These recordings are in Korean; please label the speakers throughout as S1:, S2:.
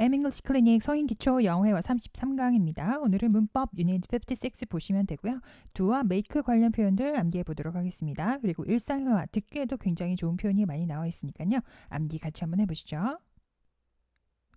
S1: 엠잉글리시 클리닉 성인 기초 영어회화 33강입니다. 오늘은 문법 유닛 56 보시면 되고요. do와 make 관련 표현들 암기해 보도록 하겠습니다. 그리고 일상회화 듣기에도 굉장히 좋은 표현이 많이 나와 있으니까요. 암기 같이 한번 해보시죠.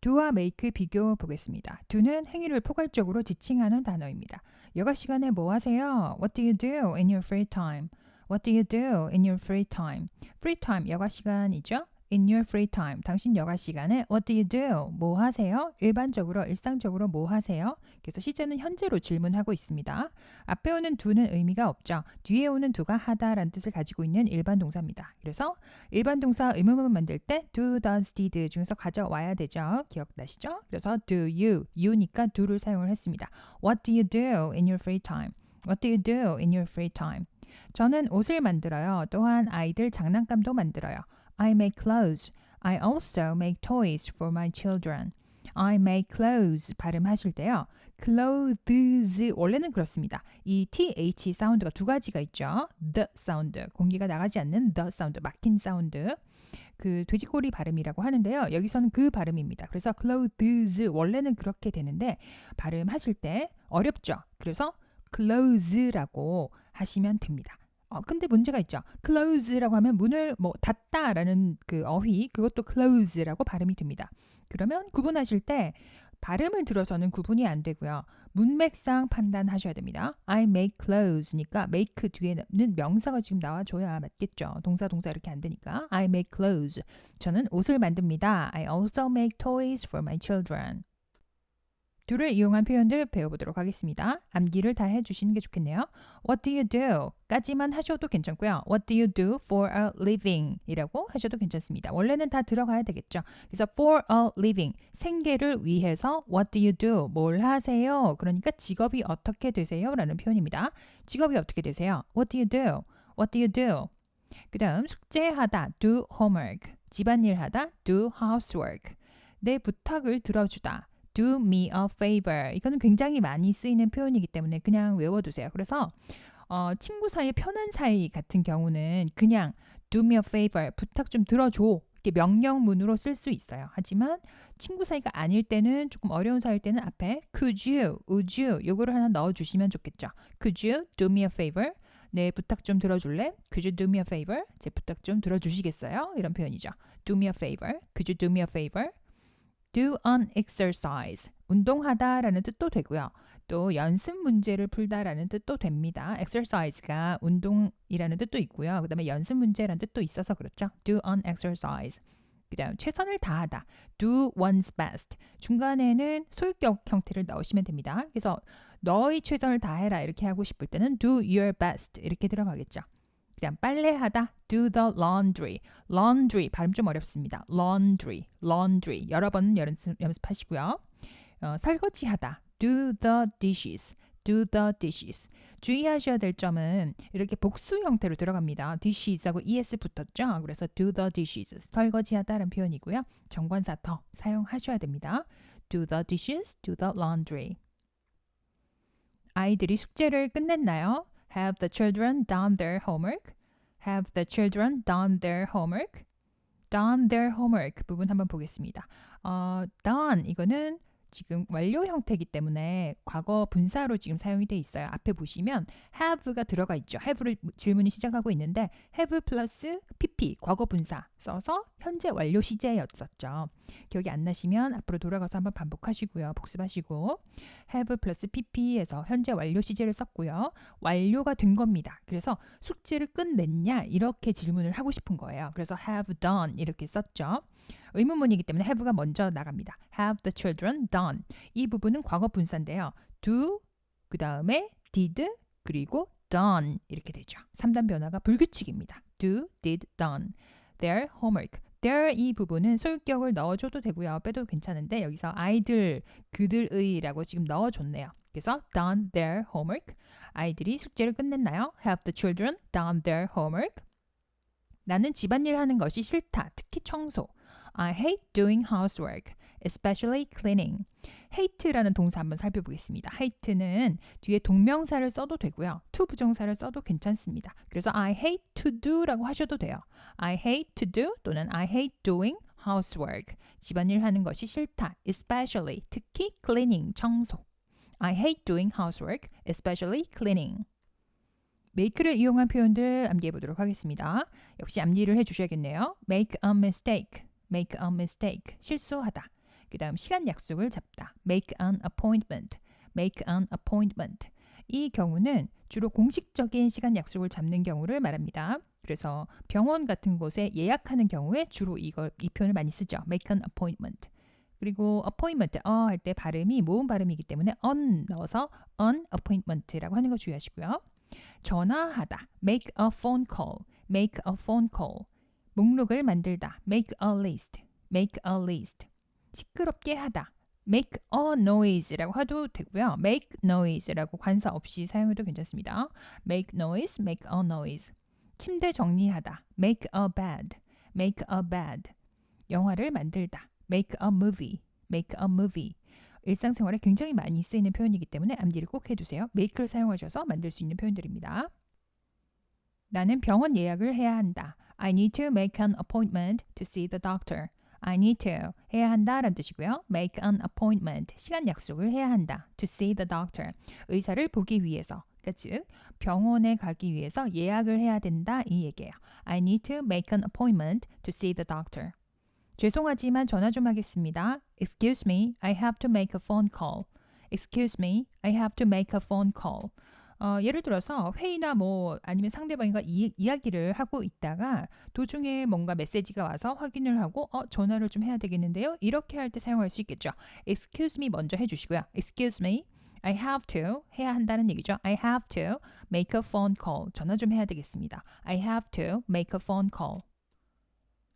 S1: do와 make 비교 보겠습니다. do는 행위를 포괄적으로 지칭하는 단어입니다. 여가 시간에 뭐 하세요? What do you do in your free time? What do you do in your free time? free time 여가 시간이죠. In your free time. 당신 여가 시간에 What do you do? 뭐 하세요? 일반적으로 일상적으로 뭐 하세요? 그래서 시제는 현재로 질문하고 있습니다. 앞에 오는 do는 의미가 없죠. 뒤에 오는 do가 하다라는 뜻을 가지고 있는 일반 동사입니다. 그래서 일반 동사 의문문 만들 때 do, does, did 중에서 가져와야 되죠. 기억나시죠? 그래서 do you, you니까 do를 사용을 했습니다. What do you do in your free time? What do you do in your free time? 저는 옷을 만들어요. 또한 아이들 장난감도 만들어요. I make clothes. I also make toys for my children. I make clothes 발음하실 때요. clothes 원래는 그렇습니다. 이 th 사운드가 두 가지가 있죠. the 사운드 공기가 나가지 않는 the 사운드 막힌 사운드 그 돼지꼬리 발음이라고 하는데요. 여기서는 그 발음입니다. 그래서 clothes 원래는 그렇게 되는데 발음하실 때 어렵죠. 그래서 clos라고 하시면 됩니다. 어, 근데 문제가 있죠. close라고 하면 문을 뭐 닫다라는 그 어휘 그것도 close라고 발음이 됩니다. 그러면 구분하실 때 발음을 들어서는 구분이 안 되고요. 문맥상 판단하셔야 됩니다. I make clothes.니까 make 뒤에는 명사가 지금 나와줘야 맞겠죠. 동사 동사 이렇게 안 되니까 I make clothes. 저는 옷을 만듭니다. I also make toys for my children. Do를 이용한 표현들 배워보도록 하겠습니다. 암기를 다 해주시는 게 좋겠네요. What do you do? 까지만 하셔도 괜찮고요. What do you do for a living? 이라고 하셔도 괜찮습니다. 원래는 다 들어가야 되겠죠. 그래서 for a living, 생계를 위해서 What do you do? 뭘 하세요? 그러니까 직업이 어떻게 되세요? 라는 표현입니다. 직업이 어떻게 되세요? What do you do? What do you do? 그 다음 숙제하다, do homework. 집안일 하다, do housework. 내 부탁을 들어주다. Do me a favor. 이거는 굉장히 많이 쓰이는 표현이기 때문에 그냥 외워두세요. 그래서 어, 친구 사이 편한 사이 같은 경우는 그냥 do me a favor 부탁 좀 들어줘 이렇게 명령문으로 쓸 수 있어요. 하지만 친구 사이가 아닐 때는 조금 어려운 사이일 때는 앞에 could you, would you 요거를 하나 넣어주시면 좋겠죠. Could you do me a favor? 내 부탁 좀 들어줄래? Could you do me a favor? 제 부탁 좀 들어주시겠어요? 이런 표현이죠. Do me a favor. Could you do me a favor? Do an exercise. 운동하다라는 뜻도 되고요. 또 연습 문제를 풀다라는 뜻도 됩니다. exercise가 운동이라는 뜻도 있고요. 그 다음에 연습 문제라는 뜻도 있어서 그렇죠. do an exercise. 그 다음 최선을 다하다. do one's best. 중간에는 소유격 형태를 넣으시면 됩니다. 그래서 너의 최선을 다해라 이렇게 하고 싶을 때는 do your best 이렇게 들어가겠죠. 그다음 빨래하다 do the laundry. laundry 발음 좀 어렵습니다. laundry, laundry 여러 번 연습, 연습하시고요. 어, 설거지하다 do the dishes. do the dishes. 주의하셔야 될 점은 이렇게 복수 형태로 들어갑니다. dishes하고 es 붙었죠. 그래서 do the dishes. 설거지하다라는 표현이고요. 정관사 더 사용하셔야 됩니다. do the dishes, do the laundry. 아이들이 숙제를 끝냈나요? Have the children done their homework? Have the children done their homework? done their homework 부분 한번 보겠습니다. 어, done 이거는 지금 완료 형태이기 때문에 과거 분사로 지금 사용이 돼 있어요. 앞에 보시면 have가 들어가 있죠. have를 질문이 시작하고 있는데 have 플러스 pp 과거 분사 써서 현재 완료 시제였었죠. 기억이 안 나시면 앞으로 돌아가서 한번 반복하시고요. 복습하시고 have 플러스 pp에서 현재 완료 시제를 썼고요. 완료가 된 겁니다. 그래서 숙제를 끝냈냐 이렇게 질문을 하고 싶은 거예요. 그래서 have done 이렇게 썼죠. 의문문이기 때문에 have가 먼저 나갑니다. Have the children done? 이 부분은 과거 분사인데요. do 그 다음에 did 그리고 done 이렇게 되죠. 3단 변화가 불규칙입니다. do, did, done. Their homework. their 이 부분은 소유격을 넣어줘도 되고요. 빼도 괜찮은데 여기서 아이들, 그들의라고 지금 넣어줬네요. 그래서 done their homework. 아이들이 숙제를 끝냈나요? Have the children done their homework? 나는 집안일 하는 것이 싫다. 특히 청소. I hate doing housework, especially cleaning. hate라는 동사 한번 살펴보겠습니다. hate는 뒤에 동명사를 써도 되고요. to 부정사를 써도 괜찮습니다. 그래서 I hate to do라고 하셔도 돼요. I hate to do 또는 I hate doing housework. 집안일 하는 것이 싫다. especially 특히 cleaning 청소. I hate doing housework, especially cleaning. make를 이용한 표현들 암기해 보도록 하겠습니다. 역시 암기를 해 주셔야겠네요. make a mistake, make a mistake. 실수하다. 그 다음 시간 약속을 잡다. make an appointment, make an appointment. 이 경우는 주로 공식적인 시간 약속을 잡는 경우를 말합니다. 그래서 병원 같은 곳에 예약하는 경우에 주로 이걸 이 표현을 많이 쓰죠. make an appointment. 그리고 appointment 어 할 때 발음이 모음 발음이기 때문에 on 넣어서 an appointment라고 하는 거 주의하시고요. 전화하다 make a phone call, make a phone call. 목록을 만들다 make a list, make a list. 시끄럽게 하다 make a noise라고 해도 되고요. make noise라고 관사 없이 사용해도 괜찮습니다. make noise, make a noise. 침대 정리하다 make a bed, make a bed. 영화를 만들다 make a movie, make a movie. 일상생활에 굉장히 많이 쓰이는 표현이기 때문에 암기를 꼭 해두세요. make를 사용하셔서 만들 수 있는 표현들입니다. 나는 병원 예약을 해야 한다. I need to make an appointment to see the doctor. I need to 해야 한다라는 뜻이고요. make an appointment 시간 약속을 해야 한다. to see the doctor 의사를 보기 위해서 그러니까 즉 병원에 가기 위해서 예약을 해야 된다 이 얘기예요. I need to make an appointment to see the doctor. 죄송하지만 전화 좀 하겠습니다. Excuse me, I have to make a phone call. Excuse me, I have to make a phone call. 어, 예를 들어서 회의나 뭐 아니면 상대방과 이, 이야기를 하고 있다가 도중에 뭔가 메시지가 와서 확인을 하고 어, 전화를 좀 해야 되겠는데요. 이렇게 할 때 사용할 수 있겠죠. Excuse me 먼저 해 주시고요. Excuse me, I have to 해야 한다는 얘기죠. I have to make a phone call. 전화 좀 해야 되겠습니다. I have to make a phone call.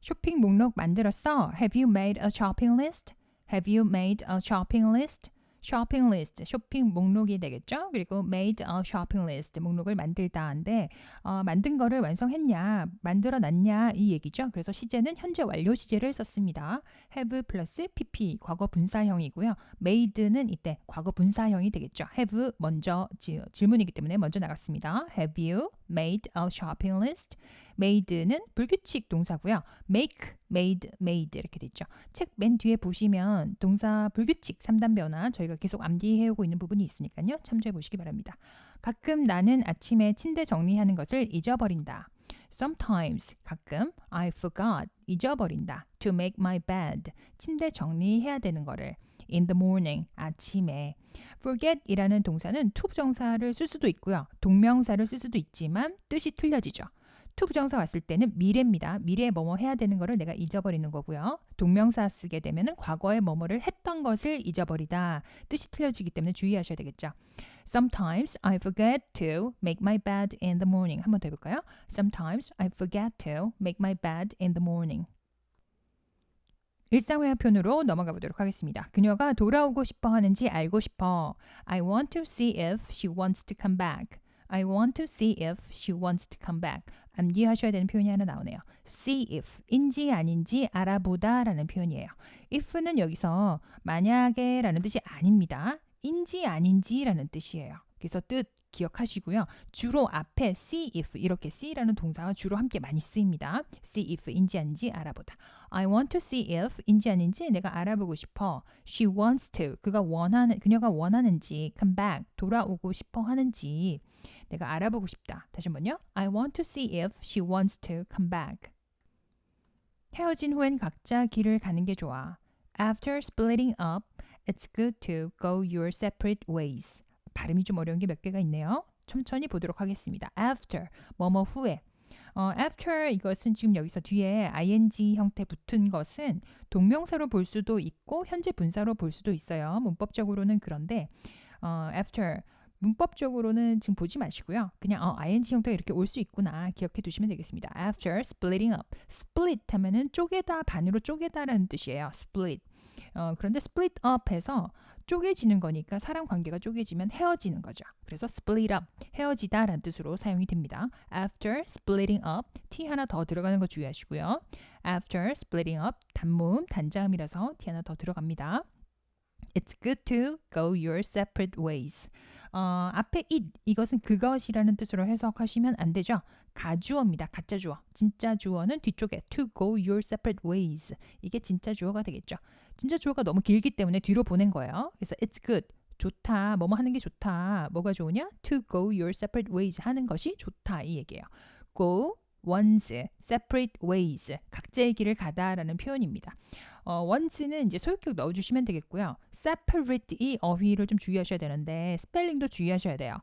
S1: 쇼핑 목록 만들었어? Have you made a shopping list? Have you made a shopping list? Shopping list, 쇼핑 목록이 되겠죠. 그리고 made a shopping list, 목록을 만들다인데 어, 만든 거를 완성했냐, 만들어 놨냐 이 얘기죠. 그래서 시제는 현재 완료 시제를 썼습니다. have 플러스 pp, 과거 분사형이고요. made는 이때 과거 분사형이 되겠죠. have 먼저 지, 질문이기 때문에 먼저 나갔습니다. Have you made a shopping list? made는 불규칙 동사고요. make, made, made 이렇게 되죠. 책 맨 뒤에 보시면 동사 불규칙 3단 변화 저희가 계속 암기해오고 있는 부분이 있으니까요. 참조해 보시기 바랍니다. 가끔 나는 아침에 침대 정리하는 것을 잊어버린다. Sometimes 가끔 I forgot 잊어버린다. To make my bed 침대 정리해야 되는 거를 in the morning 아침에 forget이라는 동사는 to 부정사를 쓸 수도 있고요. 동명사를 쓸 수도 있지만 뜻이 틀려지죠. to 부정사 왔을 때는 미래입니다. 미래에 뭐뭐 해야 되는 거를 내가 잊어버리는 거고요. 동명사 쓰게 되면은 과거에 뭐뭐를 했던 것을 잊어버리다. 뜻이 틀려지기 때문에 주의하셔야 되겠죠. Sometimes I forget to make my bed in the morning. 한번 더 해볼까요? Sometimes I forget to make my bed in the morning. 일상회화 표현으로 넘어가 보도록 하겠습니다. 그녀가 돌아오고 싶어 하는지 알고 싶어. I want to see if she wants to come back. I want to see if she wants to come back. 암기하셔야 되는 표현이 하나 나오네요. see if 인지 아닌지 알아보다 라는 표현이에요. if는 여기서 만약에 라는 뜻이 아닙니다. 인지 아닌지 라는 뜻이에요. 그래서 뜻 기억하시고요. 주로 앞에 see if 이렇게 see라는 동사가 주로 함께 많이 쓰입니다. see if인지 아닌지 알아보다. I want to see if 인지 아닌지 내가 알아보고 싶어. She wants to 그가 원하는 그녀가 원하는지 come back 돌아오고 싶어 하는지 내가 알아보고 싶다. 다시 한번요. I want to see if she wants to come back. 헤어진 후엔 각자 길을 가는 게 좋아. After splitting up, it's good to go your separate ways. 발음이 좀 어려운 게 몇 개가 있네요. 천천히 보도록 하겠습니다. After, 뭐뭐 후에. 어, after 이것은 지금 여기서 뒤에 ing 형태 붙은 것은 동명사로 볼 수도 있고 현재 분사로 볼 수도 있어요. 문법적으로는 그런데 어, after 문법적으로는 지금 보지 마시고요. 그냥 어, ing 형태가 이렇게 올 수 있구나 기억해 두시면 되겠습니다. After splitting up, split 하면은 쪼개다 반으로 쪼개다라는 뜻이에요. split. 어, 그런데 split up해서 쪼개지는 거니까 사람 관계가 쪼개지면 헤어지는 거죠. 그래서 split up, 헤어지다 라는 뜻으로 사용이 됩니다. After splitting up, t 하나 더 들어가는 거 주의하시고요. After splitting up, 단모음, 단자음이라서 t 하나 더 들어갑니다. it's good to go your separate ways. 어, 앞에 it 이것은 그것이라는 뜻으로 해석하시면 안 되죠. 가주어입니다. 가짜 주어. 진짜 주어는 뒤쪽에 to go your separate ways. 이게 진짜 주어가 되겠죠. 진짜 주어가 너무 길기 때문에 뒤로 보낸 거예요. 그래서 it's good. 좋다. 뭐뭐 하는 게 좋다. 뭐가 좋으냐? to go your separate ways 하는 것이 좋다. 이 얘기예요. go one's separate ways. 각자의 길을 가다라는 표현입니다. 어, one's는 이제 소유격 넣어주시면 되겠고요. separate 이 어휘를 좀 주의하셔야 되는데 스펠링도 주의하셔야 돼요.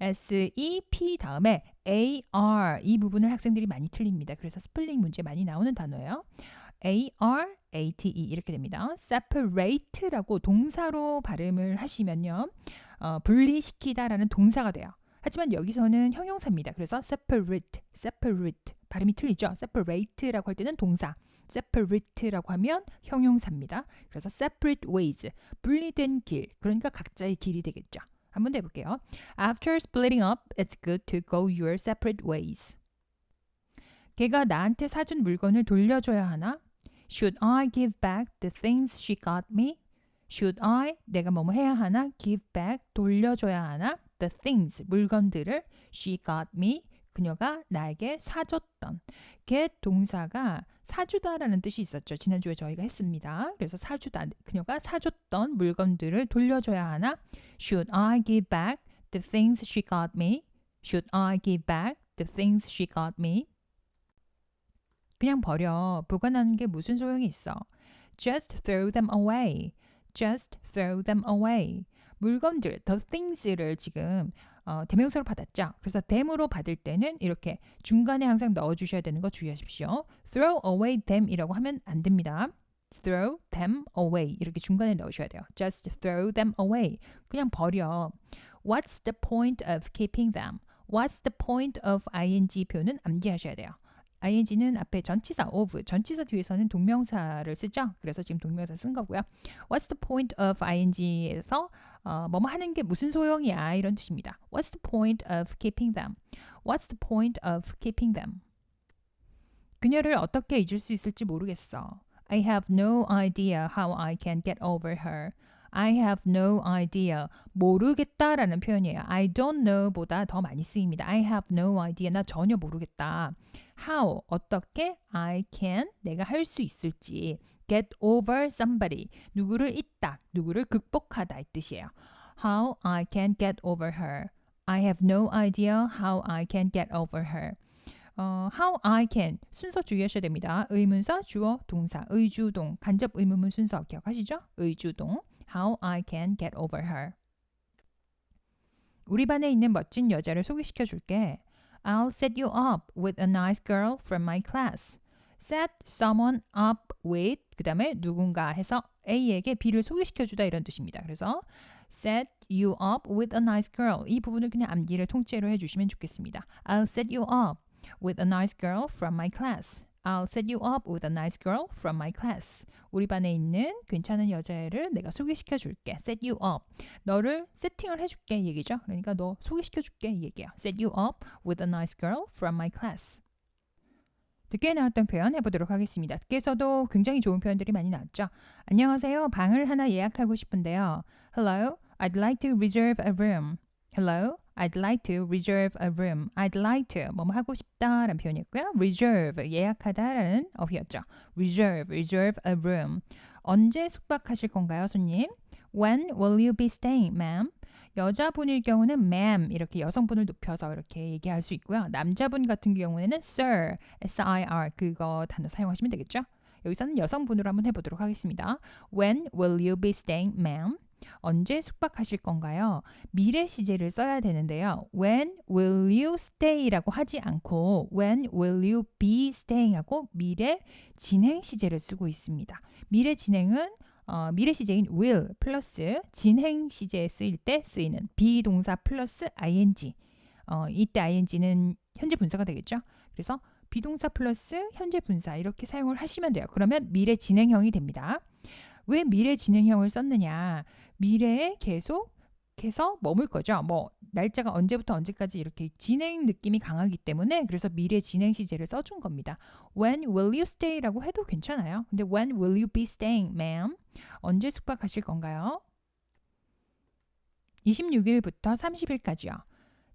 S1: S E P 다음에 A R 이 부분을 학생들이 많이 틀립니다. 그래서 스펠링 문제 많이 나오는 단어예요. A R A T E 이렇게 됩니다. separate라고 동사로 발음을 하시면요. 어, 분리시키다라는 동사가 돼요. 하지만 여기서는 형용사입니다. 그래서 separate, separate 발음이 틀리죠. separate라고 할 때는 동사, separate라고 하면 형용사입니다. 그래서 separate ways, 분리된 길, 그러니까 각자의 길이 되겠죠. 한번 더 해볼게요. After splitting up, it's good to go your separate ways. 걔가 나한테 사준 물건을 돌려줘야 하나? Should I give back the things she got me? Should I 내가 뭐뭐 해야 하나? Give back 돌려줘야 하나? The things 물건들을 she got me 그녀가 나에게 사줬던 get 동사가 사주다라는 뜻이 있었죠. 지난주에 저희가 했습니다. 그래서 사주다 그녀가 사줬던 물건들을 돌려줘야 하나? Should I give back the things she got me? Should I give back the things she got me? 그냥 버려. 보관하는 게 무슨 소용이 있어? Just throw them away. Just throw them away. 물건들, the things를 지금 어, 대명사로 받았죠. 그래서 them으로 받을 때는 이렇게 중간에 항상 넣어주셔야 되는 거 주의하십시오. throw away them이라고 하면 안 됩니다. throw them away 이렇게 중간에 넣으셔야 돼요. just throw them away. 그냥 버려. What's the point of keeping them? What's the point of ing 표현은 암기하셔야 돼요. Ing는 앞에 전치사 of, 전치사 뒤에서는 동명사를 쓰죠. 그래서 지금 동명사 쓴 거고요. What's the point of ing에서 어, 뭐뭐 하는 게 무슨 소용이야 이런 뜻입니다. What's the point of keeping them? What's the point of keeping them? 그녀를 어떻게 잊을 수 있을지 모르겠어. I have no idea how I can get over her. I have no idea. 모르겠다라는 표현이에요. I don't know 보다 더 많이 쓰입니다. I have no idea. 나 전혀 모르겠다. How 어떻게 I can 내가 할 수 있을지 get over somebody 누구를 잇다 누구를 극복하다 이 뜻이에요. How I can get over her. I have no idea how I can get over her. 어, how I can 순서 주의하셔야 됩니다. 의문사, 주어, 동사, 의주동, 간접 의문문 순서 기억하시죠? 의주동. How I can get over her. 우리 반에 있는 멋진 여자를 소개시켜 줄게. I'll set you up with a nice girl from my class. set someone up with 그 다음에 누군가 해서 A에게 B를 소개시켜 주다 이런 뜻입니다. 그래서 set you up with a nice girl 이 부분을 그냥 암기를 통째로 해주시면 좋겠습니다. I'll set you up with a nice girl from my class. I'll set you up with a nice girl from my class. 우리 반에 있는 괜찮은 여자애를 내가 소개시켜 줄게. Set you up. 너를 세팅을 해 줄게 이 얘기죠. 그러니까 너 소개시켜 줄게 이 얘기야. Set you up with a nice girl from my class. 듣게 나왔던 표현 해보도록 하겠습니다. 듣게서도 굉장히 좋은 표현들이 많이 나왔죠. 안녕하세요. 방을 하나 예약하고 싶은데요. Hello, I'd like to reserve a room. Hello, I'd like to reserve a room. I'd like to 뭐뭐 하고 싶다라는 표현이었고요. reserve 예약하다라는 어휘였죠. reserve, reserve a room. 언제 숙박하실 건가요, 손님? When will you be staying, ma'am? 여자분일 경우는 ma'am 이렇게 여성분을 높여서 이렇게 얘기할 수 있고요. 남자분 같은 경우에는 sir, s-i-r 그거 단어 사용하시면 되겠죠. 여기서는 여성분으로 한번 해보도록 하겠습니다. When will you be staying, ma'am? 언제 숙박하실 건가요? 미래 시제를 써야 되는데요. When will you stay라고 하지 않고 When will you be staying하고 미래 진행 시제를 쓰고 있습니다. 미래 진행은 어, 미래 시제인 will 플러스 진행 시제에 쓰일 때 쓰이는 비동사 플러스 ing. 어, 이때 ing는 현재 분사가 되겠죠. 그래서 비동사 플러스 현재 분사 이렇게 사용을 하시면 돼요. 그러면 미래 진행형이 됩니다. 왜 미래 진행형을 썼느냐? 미래에 계속해서 머물 거죠. 뭐 날짜가 언제부터 언제까지 이렇게 진행 느낌이 강하기 때문에 그래서 미래 진행 시제를 써준 겁니다. When will you stay라고 해도 괜찮아요. 근데 when will you be staying, ma'am? 언제 숙박하실 건가요? 26일부터 30일까지요.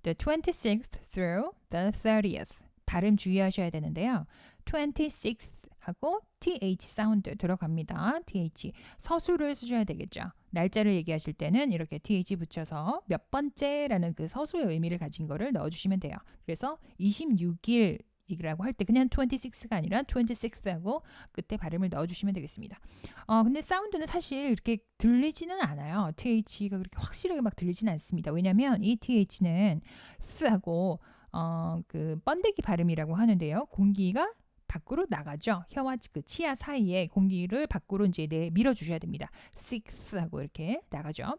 S1: The 26th through the 30th. 발음 주의하셔야 되는데요. 26th 하고 th 사운드 들어갑니다. th 서술을 쓰셔야 되겠죠. 날짜를 얘기하실 때는 이렇게 th 붙여서 몇 번째라는 그 서수의 의미를 가진 거를 넣어주시면 돼요. 그래서 26일 이라고 할 때 그냥 26가 아니라 26하고 끝에 발음을 넣어주시면 되겠습니다. 어 근데 사운드는 사실 이렇게 들리지는 않아요. th가 그렇게 확실하게 막 들리지는 않습니다. 왜냐하면 이 th는 s하고 어 그 번데기 발음이라고 하는데요. 공기가 밖으로 나가죠. 혀와 그 치아 사이에 공기를 밖으로 이제 내 밀어 주셔야 됩니다. six 하고 이렇게 나가죠.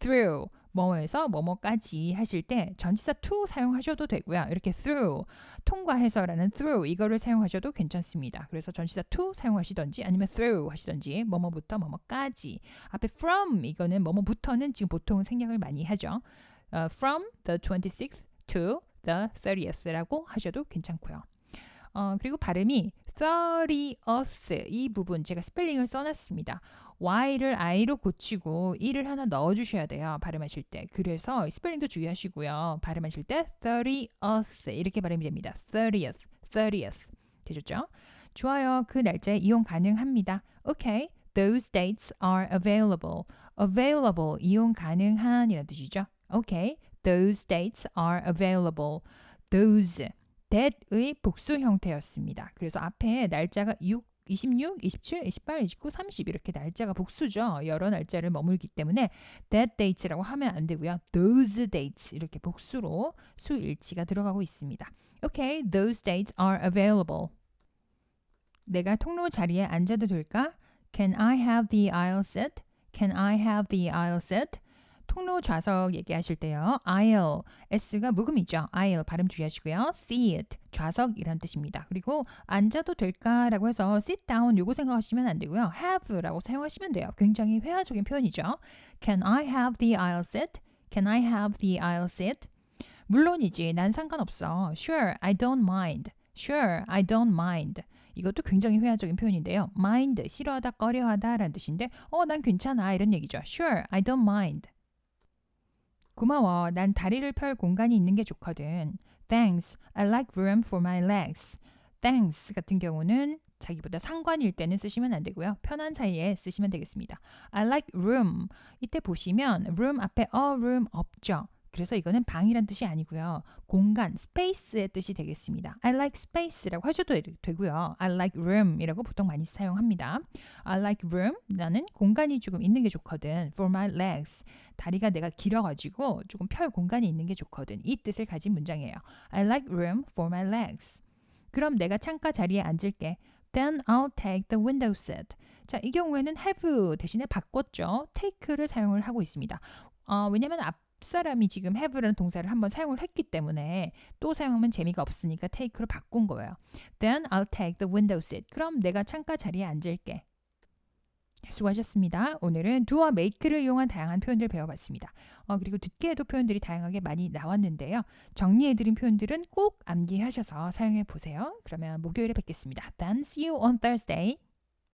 S1: through 뭐뭐에서 뭐뭐까지 하실 때 전치사 to 사용하셔도 되고요. 이렇게 through 통과해서라는 through 이거를 사용하셔도 괜찮습니다. 그래서 전치사 to 사용하시던지 아니면 through 하시던지 뭐뭐부터 뭐뭐까지 앞에 from 이거는 뭐뭐부터는 지금 보통 생략을 많이 하죠. 어, from the 26th to the 30th라고 하셔도 괜찮고요. 어, 그리고 발음이 30th 이 부분 제가 스펠링을 써놨습니다. y를 i로 고치고 e를 하나 넣어주셔야 돼요. 발음하실 때. 그래서 스펠링도 주의하시고요. 발음하실 때 30th 이렇게 발음이 됩니다. 30th, 30th 되셨죠? 좋아요. 그 날짜에 이용 가능합니다. Okay. Those dates are available. Available 이용 가능한이라는 뜻이죠. Okay. Those dates are available. Those that의 복수 형태였습니다. 그래서 앞에 날짜가 6, 26, 27, 28, 29, 30 이렇게 날짜가 복수죠. 여러 날짜를 머물기 때문에 that dates라고 하면 안 되고요. those dates 이렇게 복수로 수일치가 들어가고 있습니다. Okay, those dates are available. 내가 통로 자리에 앉아도 될까? Can I have the aisle seat? Can I have the aisle seat? 통로 좌석 얘기하실 때요. aisle, s가 묵음이죠. aisle 발음 주의하시고요. seat, 좌석이란 뜻입니다. 그리고 앉아도 될까라고 해서 sit down 요거 생각하시면 안 되고요. have라고 사용하시면 돼요. 굉장히 회화적인 표현이죠. Can I have the aisle seat? Can I have the aisle seat? 물론이지. 난 상관없어. Sure, I don't mind. Sure, I don't mind. 이것도 굉장히 회화적인 표현인데요. mind, 싫어하다, 꺼려하다 라는 뜻인데 어, 난 괜찮아 이런 얘기죠. Sure, I don't mind. 고마워. 난 다리를 펼 공간이 있는 게 좋거든. Thanks. I like room for my legs. Thanks 같은 경우는 자기보다 상관일 때는 쓰시면 안 되고요. 편한 사이에 쓰시면 되겠습니다. I like room. 이때 보시면 room 앞에 a room 없죠. 그래서 이거는 방이란 뜻이 아니고요. 공간, space의 뜻이 되겠습니다. I like space라고 하셔도 되고요. I like room이라고 보통 많이 사용합니다. I like room. 나는 공간이 조금 있는 게 좋거든. For my legs. 다리가 내가 길어가지고 조금 펼 공간이 있는 게 좋거든. 이 뜻을 가진 문장이에요. I like room for my legs. 그럼 내가 창가 자리에 앉을게. Then I'll take the window seat. 자, 이 경우에는 have 대신에 바꿨죠. take를 사용을 하고 있습니다. 어, 왜냐면 앞 사람이 지금 have라는 동사를 한번 사용을 했기 때문에 또 사용하면 재미가 없으니까 take로 바꾼 거예요. Then I'll take the window seat. 그럼 내가 창가 자리에 앉을게. 수고하셨습니다. 오늘은 do와 make를 이용한 다양한 표현들 배워봤습니다. 어, 그리고 듣기에도 표현들이 다양하게 많이 나왔는데요. 정리해드린 표현들은 꼭 암기하셔서 사용해 보세요. 그러면 목요일에 뵙겠습니다. Then see you on Thursday.